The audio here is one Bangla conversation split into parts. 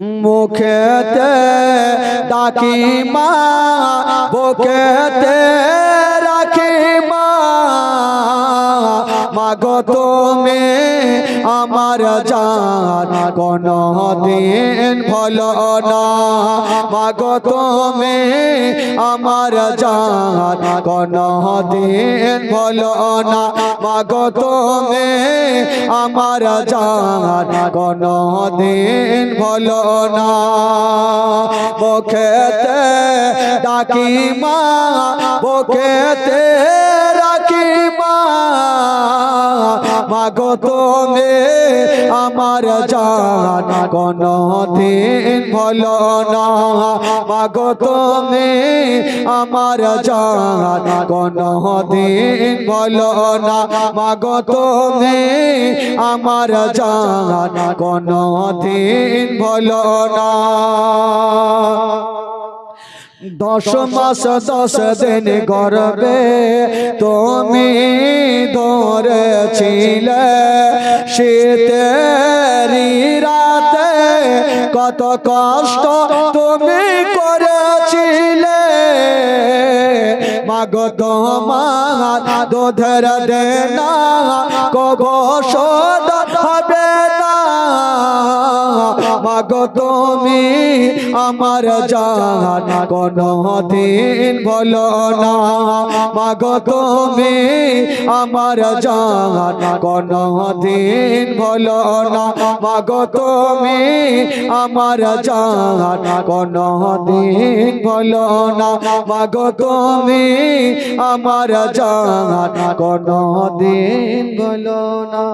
মুখেতে ডাকি মা বুকেতে মাগো তুমি আমার জান কোন দিন ভলো না। মাগো তুমি আমার জান কোন দিন ভলো না। মাগো তুমি আমার জান কোন দিন ভলো না। মুখেতে ডাকি মা বুকেতে মাগো তুমি আমার জান কোন দিন ভলো না। মাগো তুমি আমার জান কোন দিন ভলো না। মাগো আমার জান কোন দিন না। দশ মাস দশ দিন গর্বে তুমি ধরেছিলে। শীতেরি রাতে কত কষ্ট তুমি করেছিলে। মাগ তোমার দুধের দেনা কবো শোধ হবে মাগো তুমি আমার জান কোন দিন বলো না। মাগো তুমি আমার জান কোন দিন বলো না। মাগো তুমি আমার জান কোন দিন বলো না। মাগো তুমি আমার জান কোন দিন বলো না।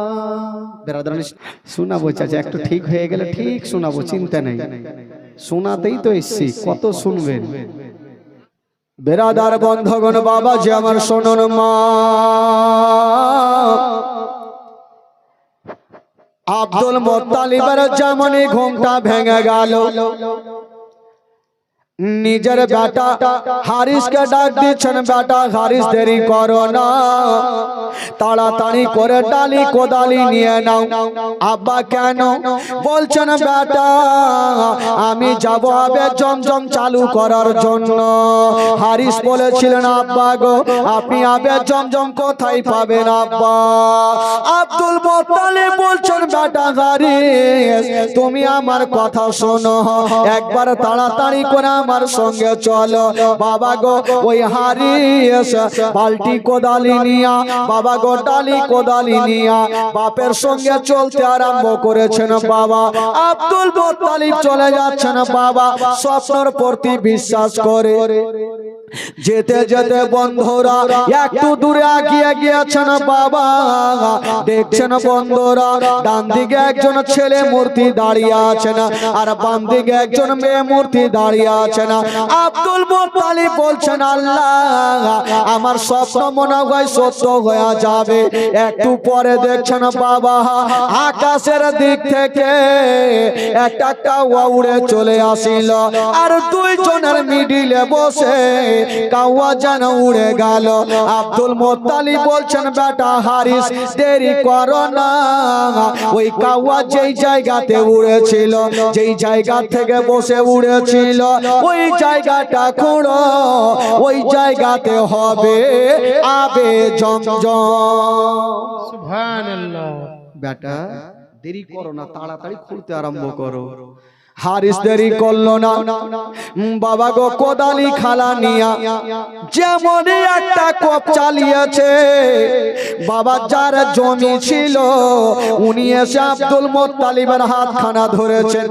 শোনাবো চাচা একটু ঠিক হয়ে গেলে ঠিক শোনাবো চিন্তা নেই। শোনাতেই তো এসছি কত শুনবেন? বেরাদার বন্ধগণ বাবা যে আমার শোনন মা। আব্দুল মোত্তালিবের যেমনই ঘুমটা ভেঙে গেল। নিজের বেটা হারিসকে ডাক দিচ্ছেন বেটা হারিস দেরি করো না। তাড়াতাড়ি করে ডালি কোদালি নিয়ে নাও। আব্বা কেন? বলছেন বেটা আমি যাব আবে জমজম চালু করার জন্য। হারিস বলেছিলেন আব্বা গো আপনি আবে জমজম কোথায় পাবেন আব্বা? আব্দুল মোত্তালিব বলছেন বেটা হারিস তুমি আমার কথা শোনো। একবার তাড়াতাড়ি করে আমার সঙ্গে চলো। বাবা গো, ওই হারিস বালটি কোদালি নিয়া, বাবা গো, ডালি কোদালি নিয়া, বাপের সঙ্গে চলতে আরম্ভ করেছেন বাবা। আব্দুল মোত্তালিব চলে যাচ্ছেন বাবা, স্বপ্নর প্রতি বিশ্বাস করে। যেতে যেতে বন্ধুরা, একটু দূরে আগিয়ে গিয়েছেন বাবা। দেখছেন বন্ধুরা ডান দিকে একজন ছেলে মূর্তি দাঁড়িয়ে আছেন আর বাম দিকে একজন মেয়ে মূর্তি দাঁড়িয়ে আছেন। আব্দুল মোত্তালিব বলছেন, আল্লাহ, আমার স্বপ্ন মনে হয় সত্য হয়ে যাবে। একটু পরে দেখছেন বাবা, আকাশের দিক থেকে একটা কাউয়া উড়ে চলে আসিল আর দুইজনের মিডিলে বসে কাউয়া যেন উড়ে গেল। আব্দুল মোত্তালি বলছেন বেটা হারিস দেরি করো না। ওই কাউয়া যেই জায়গাতে উড়েছিল যেই জায়গা থেকে বসে উড়েছিল ওই জায়গাটা খুঁড়ো ওই জায়গাতে হবে আবে জমজম বেটা দেরি করো না তাড়াতাড়ি খুঁড়তে আরম্ভ করো। হারিস দেরি করল না। বাবা গো কোদালি খালা নিয়া। যেমন একটা কোপ চালিয়েছে। বাবা যার জমি ছিল উনি এসে আব্দুল মোত্তালিবের হাতখানা ধরেছেন।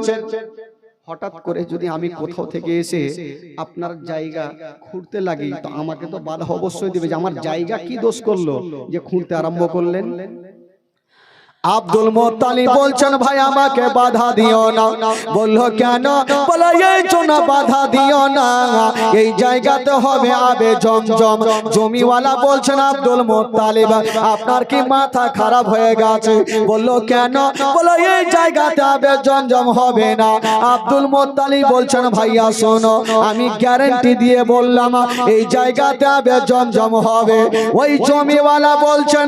হঠাৎ করে যদি আমি কোথাও থেকে এসে আপনার জায়গা খুঁড়তে লাগি তো আমাকে তো বাধা অবশ্যই দিবে যে আমার জায়গা কি দোষ করল যে খুঁড়তে আরম্ভ করলেন? আব্দুল মোতালি বলছেন, ভাই, আমাকে বাধা দিও না। বলল, কেন? বলো, এই জন্য বাধা দিও না। এই জায়গাতে হবে আবে জমজম। জমিওয়ালা বলছেন, আব্দুল মোত্তালিব, আপনার কি মাথা খারাপ হয়ে গেছে? বলল, কেন? বলো, এই জায়গাতে আবে জমজম হবে না। আব্দুল মোত্তালি বলছেন, ভাইয়া, শোনো, আমি গ্যারেন্টি দিয়ে বললাম, এই জায়গাতে আবে জমজম হবে। ওই জমিওয়ালা বলছেন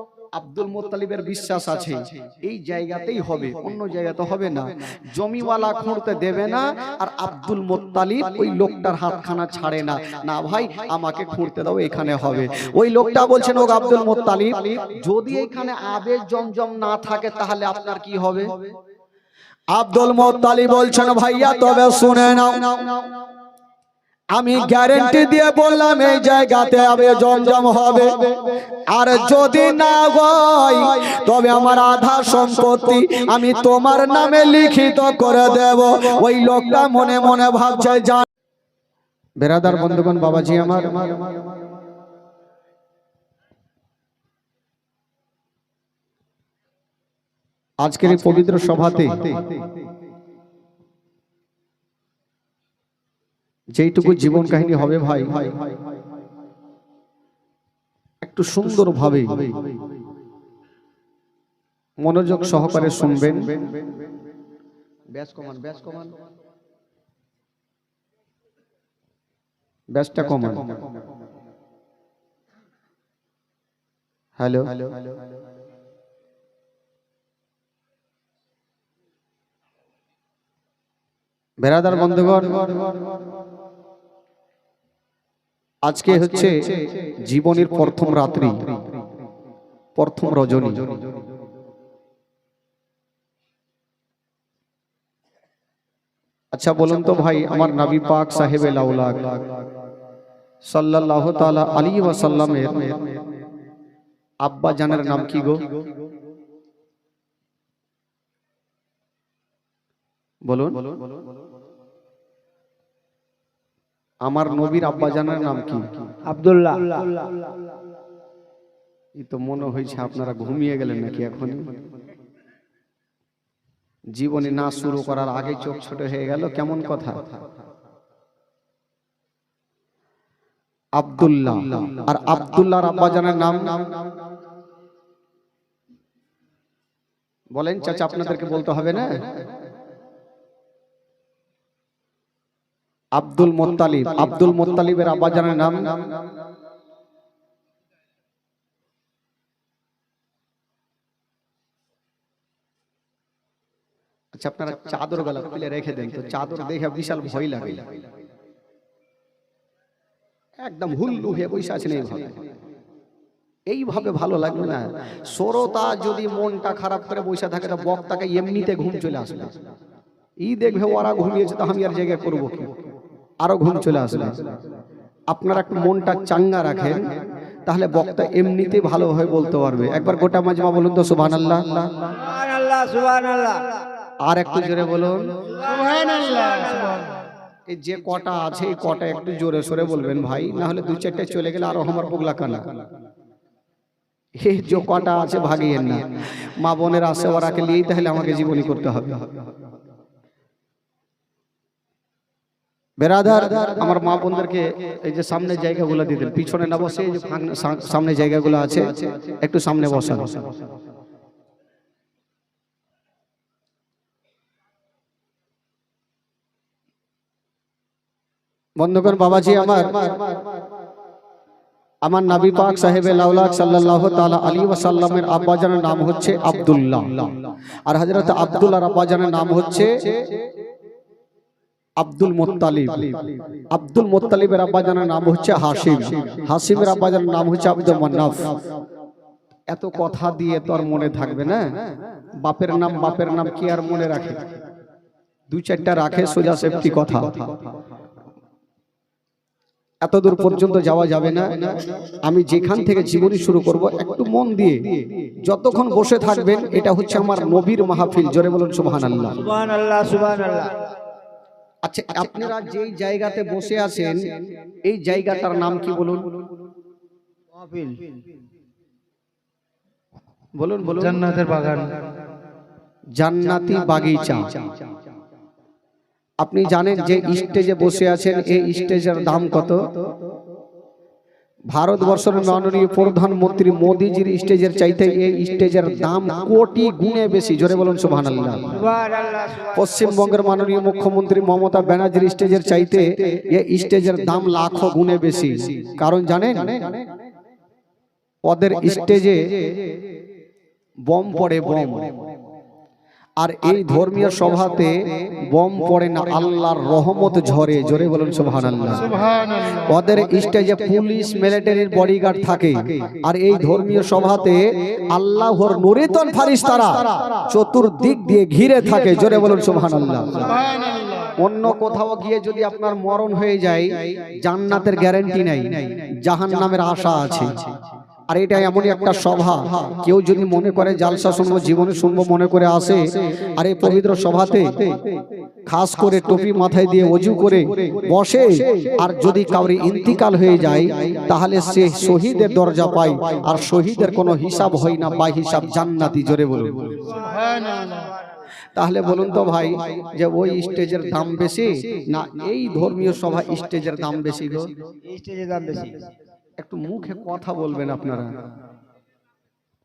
আব্দুল মোত্তালিবের বিশ্বাস আছে। এই জায়গাতেই হবে অন্য জায়গাতে হবে না। জমিওয়ালা খুঁড়তে দেবে না আর আব্দুল মোত্তালিব ওই লোকটার হাতখানা ছাড়ে না। না। ভাই আমাকে খুঁড়তে দাও এখানে হবে। ওই লোকটা বলছেন ও আব্দুল মোত্তালিব যদি এখানে আবে জমজম না থাকে তাহলে আপনার কি হবে? আব্দুল মোত্তালি বলছেন ভাইয়া তবে শুনে নাও। আমি গ্যারেন্টি দিয়ে বললাম এই জায়গাতে আবে জমজম হবে। আর যদি না হয় তবে আমার আধা সম্পত্তি আমি তোমার নামে লিখিত করে দেব। ওই লোকটা মনে মনে ভাবছে জান বেরাদার বন্ধুগণ বাবাজি আমার। আজকের এই পবিত্র সভাতে যেইটুকু জীবন কাহিনী হবে ভাই। একটু সুন্দর ভাবে মনোযোগ সহকারে শুনবেন। ব্যাস কমান ব্যাস কমান। ব্যাসটা কমান। হ্যালো। বেড়াদার বন্ধুগণ। আজকে হচ্ছে জীবনের প্রথম রাত্রি। প্রথম রজনী। আচ্ছা বলুন তো ভাই আমার নবী পাক সাহেব লাউলাক সাল্লাল্লাহু তাআলা আলী ওয়াসাল্লামের আব্বা জানের নাম কি গো? বলুন। আমার নবীর আব্বা জানের নাম কি? আব্দুল্লাহ। এই তো মনে হয়েছে আপনারা ঘুমিয়ে গেলেন নাকি এখন জীবনে না শুরু করার আগে চোখ ছোট হয়ে গেল কেমন কথা? আব্দুল্লাহ। আর আব্দুল্লাহর আব্বা জানের নাম? বলেন চাচা আপনাদেরকে বলতে হবে না? আব্দুল মোত্তালিব। আব্দুল মোত্তালিবের আব্বা জানের নাম? আচ্ছা আপনারা চাদর খুলে রেখে দেন, তো চাদর দেখে বিশাল ভয় লাগে। একদম হুল্লু হয়ে বসে আছেন এইভাবে। এইভাবে ভালো লাগবে না। সরতা যদি মনটা খারাপ করে বসে থাকে, তো বক্তাকে এমনিতে ঘুম চলে আসবে। ই দেখবে ওরা ঘুমিয়েছে, তো আমি আর জায়গায় করব কি? আরও ঘুম চলে আসবে। আপনারা একটু মনটা চাঙ্গা রাখেন তাহলে বক্তা এমনিতে ভালোভাবে বলতে পারবে। একবার গোটা মাজমা বলুন তো সুবহান আল্লাহ সুবহানাল্লাহ সুবহানাল্লাহ। আর একটু জোরে বলুন। এই যে কটা আছে এই কটা একটু জোরে সোরে বলবেন ভাই না হলে দুই চারটে চলে গেলে আরও আমার পোগলা কানা। এই যে কটা আছে ভাগিয়েন না। মা বোনের আসে ওরাকে নিয়েই তাহলে আমাকে জীবনী করতে হবে। বেরাদার, আমার মা বোনদেরকে এই যে সামনে জায়গাগুলো দিতেন পিছনে না বসে এই যে সামনে জায়গাগুলো আছে, একটু সামনে বসান। বন্ধুগণ, বাবাজি আমার আমার নবী পাক সাহেবে লাউলাক সাল্লাল্লাহু তাআলা আলী ওয়াসাল্লামের আব্বাজানের নাম হচ্ছে আব্দুল্লাহ। আর হযরত আব্দুল্লাহর আব্বাজানের নাম হচ্ছে আব্দুল মুত্তালিব। আব্দুল মুত্তালিবের আব্বাজানের নাম হচ্ছে হাসিম। হাসিমের আব্বাজানের নাম হচ্ছে আব্দুল মান্নাফ। এত কথা দিয়ে তো আর মনে থাকবে না। বাপের নাম বাপের নাম কি আর মনে রাখে? দু চারটা রাখে সোজা সেফটি কথা। এত দূর পর্যন্ত যাওয়া যাবে না। আমি যেখান থেকে জীবনী শুরু করব, একটু মন দিয়ে যতক্ষণ বসে থাকবেন, এটা হচ্ছে আমার নবীর মাহফিল। জোরে বলুন, সুবহানাল্লাহ। সুবহানাল্লাহ সুবহানাল্লাহ। আচ্ছা আপনারা যেই জায়গাতে বসে আছেন এই জায়গাটার নাম কি বলুন? মাহফিল বলুন বলুন। জান্নাতের বাগান। জান্নাতি বাগিচা। আপনি জানেন যে স্টেজে বসে আছেন এই স্টেজের দাম কত? ভারতবর্ষের মাননীয় প্রধানমন্ত্রী মোদিজির স্টেজের চাইতে এই স্টেজের দাম কোটি গুণে বেশি। জোরে বলুন সুবহান পশ্চিমবঙ্গের মাননীয় মুখ্যমন্ত্রী মমতা ব্যানার্জির স্টেজের চাইতে এই স্টেজের দাম লাখো গুণে বেশি। কারণ জানেন ওদের স্টেজে বম পড়ে বম। আর এই ধর্মীয় সভাতে বম পড়ে না আল্লাহর রহমত ঝরে জোরে বলুন সুবহানাল্লাহ। ওদের স্টেজে পুলিশ মিলিটারির বডিগার্ড থাকে। আর এই ধর্মীয় সভাতে আল্লাহর নুরিতন ফারিস্তারা চতুর্দিক দিয়ে ঘিরে থাকে জোরে বলুন সুবহানাল্লাহ। অন্য কোথাও গিয়ে যদি আপনার মরণ হয়ে যায় জান্নাতের গ্যারান্টি নাই জাহান্নামের আশা আছে। আর এটা এমনই একটা সভা। কেউ যদি মনে করে জালসা শুনব জীবনে শুনব মনে করে আসে আর এই পবিত্র সভাতে খাস করে টুপি মাথায় দিয়ে অজু করে বসে আর যদি কাউরি ইন্তিকাল হয়ে যায় তাহলে সে শহীদের দরজা পায় আর শহীদের কোনো হিসাব হয় না বা হিসাব জান্নাতি জোরে বলে তাহলে বলুন তো ভাই যে ওই স্টেজের দাম বেশি না এই ধর্মীয় সভা স্টেজের দাম বেশি গো? স্টেজের দাম বেশি। একটু মুখে কথা বলবেন আপনারা।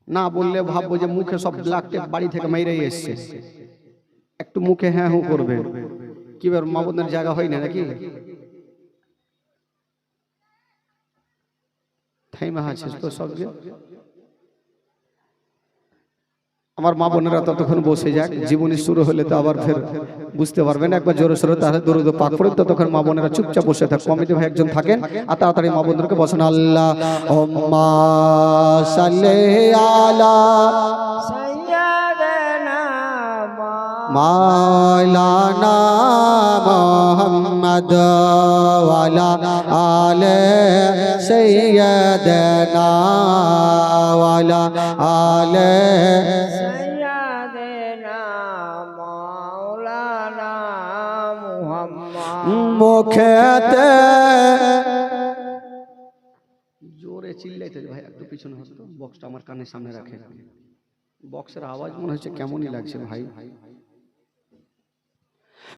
না বললে ভাববো যে মুখে সব ব্ল্যাক টেপ বাড়ি থেকে মেরেই এসছে। একটু মুখে হ্যাঁ হু করবে। কি ব্যাপার মা বোনের জায়গা হয় না নাকি? থাইমা আছিস তো সব যে? আমার মা বোনেরা ততক্ষণ বসে যাক জীবনী শুরু হলে তো আবার ফের বুঝতে পারবেন, একবার জোরে সোরে তাহলে দরুদ পাক পড়ে ততক্ষণ মা বোনেরা চুপচাপ বসে থাকে। কমিটি ভাই একজন থাকেন আর তাড়াতাড়ি মা বোনদেরকে বসেন আল্লাহ ওম্মা সাল্লে আলা মুহাম্মদ আলে সাইয়্যিদানা ওয়ালা আলে মুখেতে জোরে চিল্লাইতে ভাই, একটু পিছনে হতো। বক্সটা আমার কানের সামনে রাখে। বক্সের আওয়াজ মনে হচ্ছে কেমনই লাগছে ভাই।